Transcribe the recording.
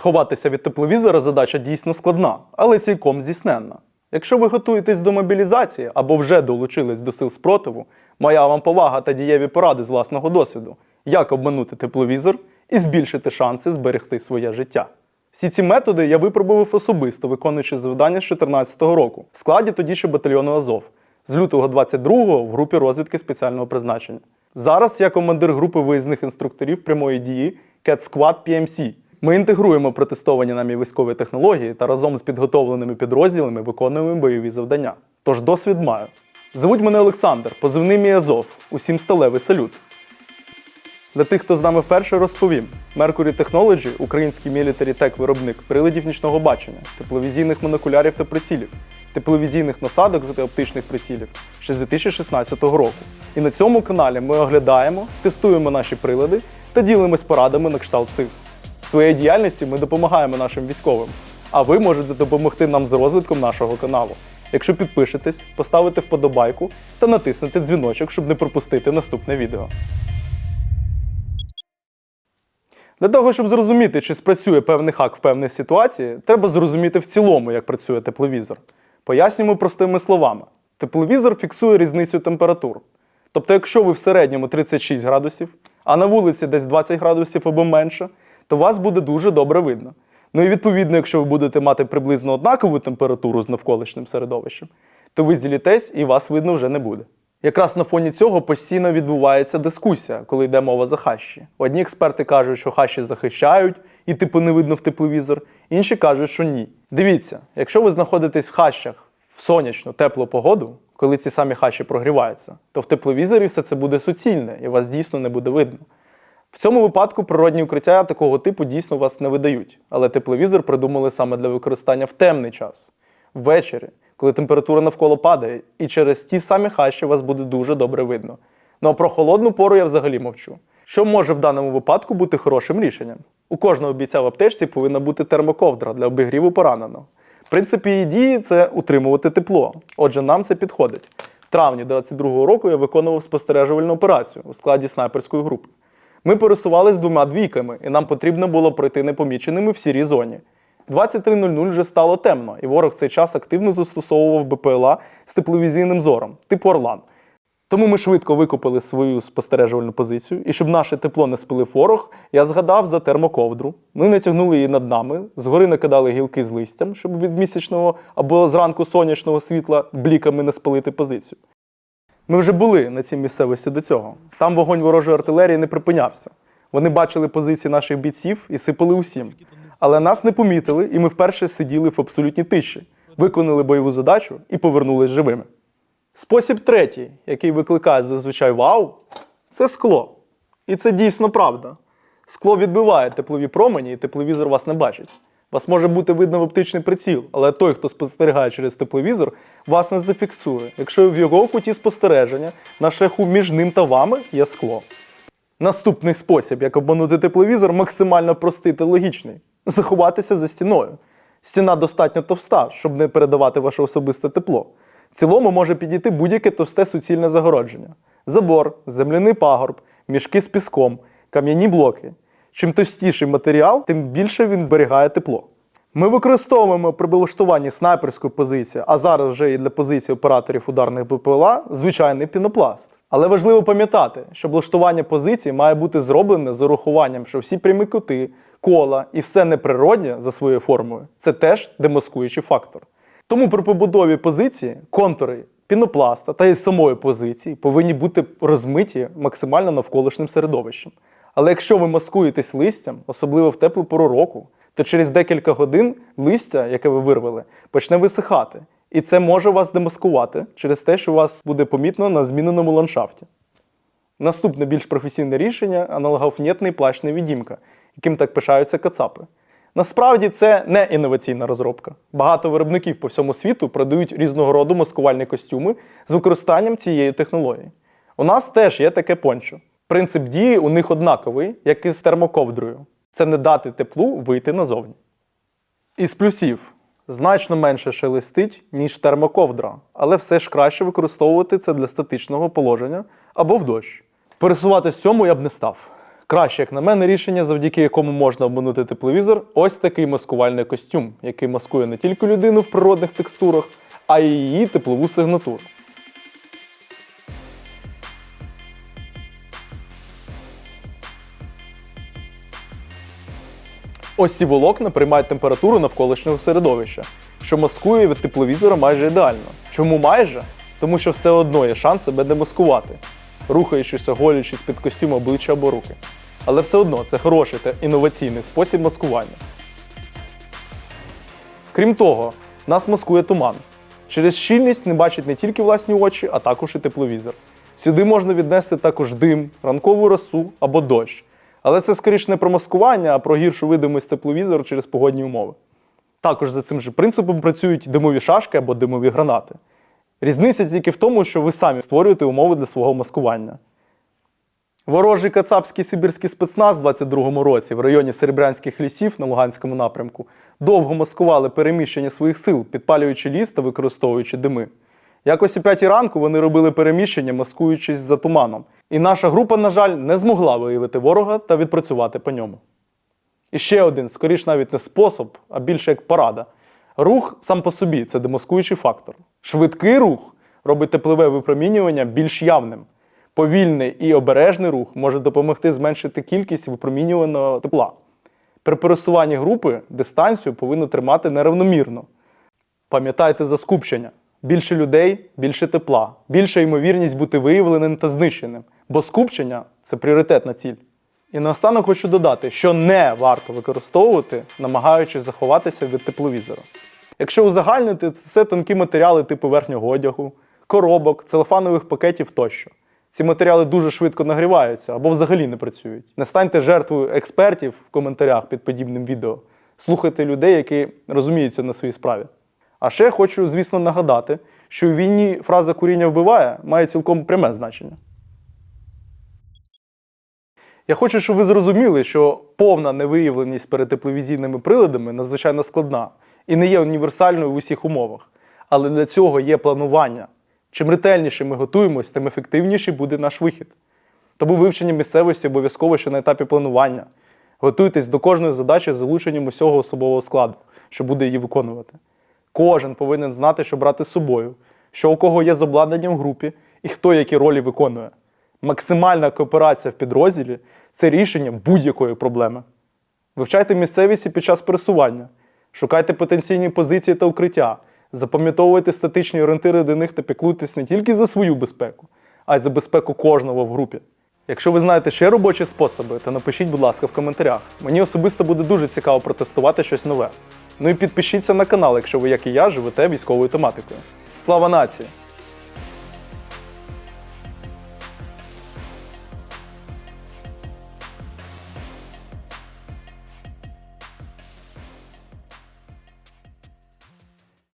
Сховатися від тепловізора задача дійсно складна, але цілком здійсненна. Якщо ви готуєтесь до мобілізації або вже долучились до сил спротиву, моя вам повага та дієві поради з власного досвіду, як обманути тепловізор і збільшити шанси зберегти своє життя. Всі ці методи я випробував особисто, виконуючи завдання з 2014 року в складі тоді ще батальйону Азов з лютого 22-го в групі розвідки спеціального призначення. Зараз я командир групи виїзних інструкторів прямої дії CAT Squad PMC. Ми інтегруємо протестовані нами військові технології та разом з підготовленими підрозділами виконуємо бойові завдання. Тож досвід маю. Звуть мене Олександр, позивний мій Азов. Усім сталевий салют. Для тих, хто з нами вперше розповім: Mercury Technology – український tech виробник приладів нічного бачення, тепловізійних монокулярів та прицілів, тепловізійних насадок та оптичних прицілів ще з 2016 року. І на цьому каналі ми оглядаємо, тестуємо наші прилади та ділимось порадами на кшталт цих. Своєю діяльністю ми допомагаємо нашим військовим, а ви можете допомогти нам з розвитком нашого каналу. Якщо підпишетесь, поставите вподобайку та натиснете дзвіночок, щоб не пропустити наступне відео. Для того, щоб зрозуміти, чи спрацює певний хак в певній ситуації, треба зрозуміти в цілому, як працює тепловізор. Пояснюємо простими словами: тепловізор фіксує різницю температур. Тобто, якщо ви в середньому 36 градусів, а на вулиці десь 20 градусів або менше, то вас буде дуже добре видно. Ну і відповідно, якщо ви будете мати приблизно однакову температуру з навколишнім середовищем, то ви зділітесь і вас видно вже не буде. Якраз на фоні цього постійно відбувається дискусія, коли йде мова за хащі. Одні експерти кажуть, що хащі захищають і типу не видно в тепловізор, інші кажуть, що ні. Дивіться, якщо ви знаходитесь в хащах в сонячну, теплу погоду, коли ці самі хащі прогріваються, то в тепловізорі все це буде суцільне і вас дійсно не буде видно. В цьому випадку природні укриття такого типу дійсно вас не видають, але тепловізор придумали саме для використання в темний час, ввечері, коли температура навколо падає, і через ті самі хащі вас буде дуже добре видно. Ну а про холодну пору я взагалі мовчу. Що може в даному випадку бути хорошим рішенням? У кожного бійця в аптечці повинна бути термоковдра для обігріву пораненого. Принцип її дії це утримувати тепло. Отже, нам це підходить. В травні 22-го року я виконував спостережувальну операцію у складі снайперської групи. Ми пересувались двома двійками, і нам потрібно було пройти непоміченими в сірій зоні. 23.00 вже стало темно, і ворог в цей час активно застосовував БПЛА з тепловізійним зором, типу Орлан. Тому ми швидко викупили свою спостережувальну позицію, і щоб наше тепло не спилив ворог, я згадав за термоковдру. Ми натягнули її над нами, згори накидали гілки з листям, щоб від місячного або зранку сонячного світла бліками не спалити позицію. Ми вже були на цій місцевості до цього. Там вогонь ворожої артилерії не припинявся. Вони бачили позиції наших бійців і сипали усім. Але нас не помітили, і ми вперше сиділи в абсолютній тиші, виконали бойову задачу і повернулись живими. Спосіб третій, який викликає зазвичай вау, це скло. І це дійсно правда. Скло відбиває теплові промені, і тепловізор вас не бачить. Вас може бути видно в оптичний приціл, але той, хто спостерігає через тепловізор, вас не зафіксує, якщо в його куті спостереження на шляху між ним та вами є скло. Наступний спосіб, як обманути тепловізор, максимально простий та логічний заховатися за стіною. Стіна достатньо товста, щоб не передавати ваше особисте тепло. В цілому може підійти будь-яке товсте суцільне загородження: забор, земляний пагорб, мішки з піском, кам'яні блоки. Чим товстіший матеріал, тим більше він зберігає тепло. Ми використовуємо при облаштуванні снайперської позиції, а зараз вже і для позиції операторів ударних БПЛА, звичайний пінопласт. Але важливо пам'ятати, що облаштування позиції має бути зроблене з урахуванням, що всі прямі кути, кола і все неприроднє за своєю формою це теж демаскуючий фактор. Тому при побудові позиції контури пінопласта та і самої позиції повинні бути розмиті максимально навколишнім середовищем. Але якщо ви маскуєтесь листям, особливо в теплу пору року, то через декілька годин листя, яке ви вирвали, почне висихати. І це може вас демаскувати через те, що у вас буде помітно на зміненому ландшафті. Наступне більш професійне рішення аналоговнєтний плащ невідімка, яким так пишаються кацапи. Насправді це не інноваційна розробка. Багато виробників по всьому світу продають різного роду маскувальні костюми з використанням цієї технології. У нас теж є таке пончо. Принцип дії у них однаковий, як і з термоковдрою. Це не дати теплу вийти назовні. Із плюсів значно менше шелестить, ніж термоковдра, але все ж краще використовувати це для статичного положення або в дощ. Пересуватись цьому я б не став. Краще, як на мене, рішення, завдяки якому можна обманути тепловізор, ось такий маскувальний костюм, який маскує не тільки людину в природних текстурах, а й її теплову сигнатуру. Ось ці волокна приймають температуру навколишнього середовища, що маскує від тепловізора майже ідеально. Чому майже? Тому що все одно є шанс себе демаскувати, рухаючись, оголюючись під костюм обличчя або руки. Але все одно це хороший та інноваційний спосіб маскування. Крім того, нас маскує туман. Через щільність не бачить не тільки власні очі, а також і тепловізор. Сюди можна віднести також дим, ранкову росу або дощ. Але це скоріше не про маскування, а про гіршу видимість тепловізору через погодні умови. Також за цим же принципом працюють димові шашки або димові гранати. Різниця тільки в тому, що ви самі створюєте умови для свого маскування. Ворожий кацапський сибірський спецназ у 22-му році в районі Серебрянських лісів на Луганському напрямку довго маскували переміщення своїх сил, підпалюючи ліс та використовуючи дими. Якось о 5 ранку вони робили переміщення, маскуючись за туманом. І наша група, на жаль, не змогла виявити ворога та відпрацювати по ньому. І ще один, скоріш навіть не спосіб, а більше як порада. Рух сам по собі це демаскуючий фактор. Швидкий рух робить теплове випромінювання більш явним. Повільний і обережний рух може допомогти зменшити кількість випромінюваного тепла. При пересуванні групи дистанцію повинно тримати нерівномірно. Пам'ятайте за скупчення. Більше людей, більше тепла, більша ймовірність бути виявленим та знищеним, бо скупчення це пріоритетна ціль. І наостанок хочу додати, що не варто використовувати, намагаючись заховатися від тепловізора. Якщо узагальнити, це тонкі матеріали типу верхнього одягу, коробок, целофанових пакетів тощо. Ці матеріали дуже швидко нагріваються або взагалі не працюють. Не станьте жертвою експертів в коментарях під подібним відео. Слухайте людей, які розуміються на своїй справі. А ще хочу, звісно, нагадати, що у війні фраза куріння вбиває має цілком пряме значення. Я хочу, щоб ви зрозуміли, що повна невиявленість перед тепловізійними приладами надзвичайно складна і не є універсальною в усіх умовах. Але для цього є планування. Чим ретельніше ми готуємось, тим ефективніший буде наш вихід. Тому вивчення місцевості обов'язково ще на етапі планування. Готуйтесь до кожної задачі з залученням усього особового складу, що буде її виконувати. Кожен повинен знати, що брати з собою, що у кого є з обладнанням в групі і хто які ролі виконує. Максимальна кооперація в підрозділі це рішення будь-якої проблеми. Вивчайте місцевість під час пересування, шукайте потенційні позиції та укриття, запам'ятовуйте статичні орієнтири до них та піклуйтесь не тільки за свою безпеку, а й за безпеку кожного в групі. Якщо ви знаєте ще робочі способи, то напишіть, будь ласка, в коментарях. Мені особисто буде дуже цікаво протестувати щось нове. Ну і підпишіться на канал, якщо ви, як і я, живете військовою тематикою. Слава нації!